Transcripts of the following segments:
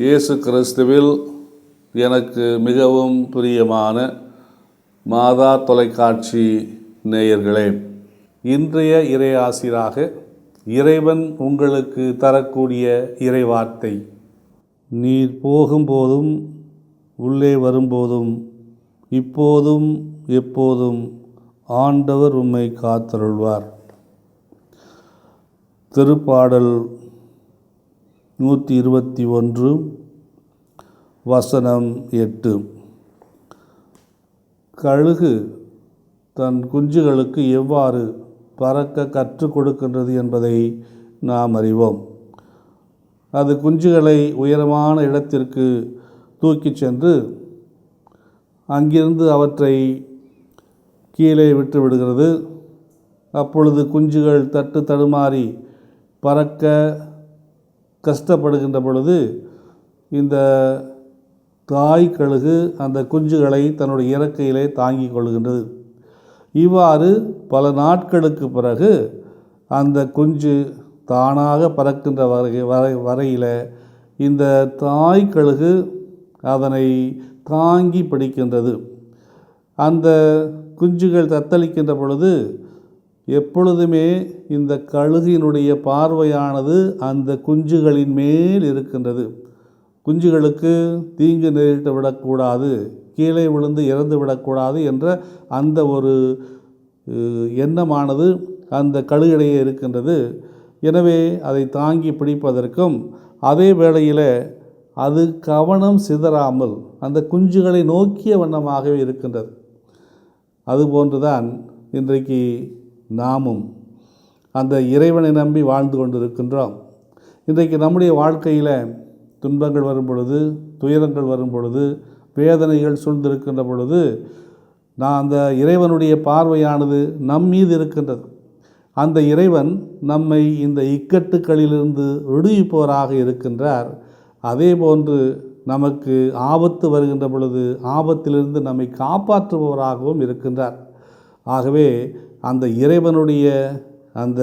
இயேசு கிறிஸ்துவில் எனக்கு மிகவும் பிரியமான மாதா தொலைக்காட்சி நேயர்களே இன்றைய இறையாசிராக இறைவன் உங்களுக்கு தரக்கூடிய இறைவார்த்தை. நீர் போகும்போதும் உள்ளே வரும்போதும் இப்போதும் எப்போதும் ஆண்டவர் உம்மை காத்தருள்வார். திருப்பாடல் நூற்றி இருபத்தி ஒன்று வசனம் எட்டு. கழுகு தன் குஞ்சுகளுக்கு எவ்வாறு பறக்க கற்றுக் கொடுக்கின்றது என்பதை நாம் அறிவோம். அது குஞ்சுகளை உயரமான இடத்திற்கு தூக்கிச் சென்று அங்கிருந்து அவற்றை கீழே விட்டு விடுகிறது. அப்பொழுது குஞ்சுகள் தட்டு தடுமாறி பறக்க கஷ்டப்படுகின்ற பொழுது இந்த தாய் கழுகு அந்த குஞ்சுகளை தன்னுடைய இறக்கையிலே தாங்கிக் கொள்கின்றது. இவ்வாறு பல நாட்களுக்கு பிறகு அந்த குஞ்சு தானாக பறக்கின்ற வரை வரை வரையில் இந்த தாய் கழுகு அதனை தாங்கி பிடிக்கின்றது. அந்த குஞ்சுகள் தத்தளிக்கின்ற பொழுது எப்பொழுதுமே இந்த கழுகினுடைய பார்வையானது அந்த குஞ்சுகளின் மேல் இருக்கின்றது. குஞ்சுகளுக்கு தீங்கு நேரிட்டு விடக்கூடாது கீழே விழுந்து இறந்து விடக்கூடாது என்ற அந்த ஒரு எண்ணமானது அந்த கழுகிடையே இருக்கின்றது. எனவே அதை தாங்கி பிடிப்பதற்கும் அதே வேளையில் அது கவனம் சிதறாமல் அந்த குஞ்சுகளை நோக்கிய வண்ணமாகவே இருக்கின்றது. அதுபோன்றுதான் இன்றைக்கு நாமும் அந்த இறைவனை நம்பி வாழ்ந்து கொண்டிருக்கின்றோம். இன்றைக்கு நம்முடைய வாழ்க்கையில் துன்பங்கள் வரும் பொழுது துயரங்கள் வரும் பொழுது வேதனைகள் சூழ்ந்திருக்கின்ற பொழுது நான் அந்த இறைவனுடைய பார்வையானது நம் மீது இருக்கின்றது. அந்த இறைவன் நம்மை இந்த இக்கட்டுக்களிலிருந்து விடுவிப்பவராக இருக்கின்றார். அதே போன்று நமக்கு ஆபத்து வருகின்ற பொழுது ஆபத்திலிருந்து நம்மை காப்பாற்றுபவராகவும் இருக்கின்றார். ஆகவே அந்த இறைவனுடைய அந்த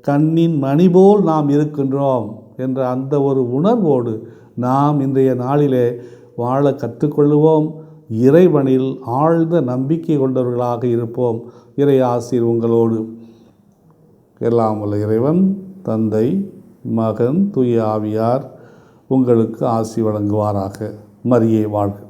கண்ணின் மணி போல் நாம் இருக்கின்றோம் என்ற அந்த ஒரு உணர்வோடு நாம் இன்றைய நாளிலே வாழ கற்றுக்கொள்வோம் இறைவனில் ஆழ்ந்த நம்பிக்கை கொண்டவர்களாக இருப்போம். இறை ஆசிர் உங்களோடு. எல்லாம் உள்ள இறைவன் தந்தை மகன் தூய ஆவியார் உங்களுக்கு ஆசி வழங்குவாராக. மரியே வாழ்க.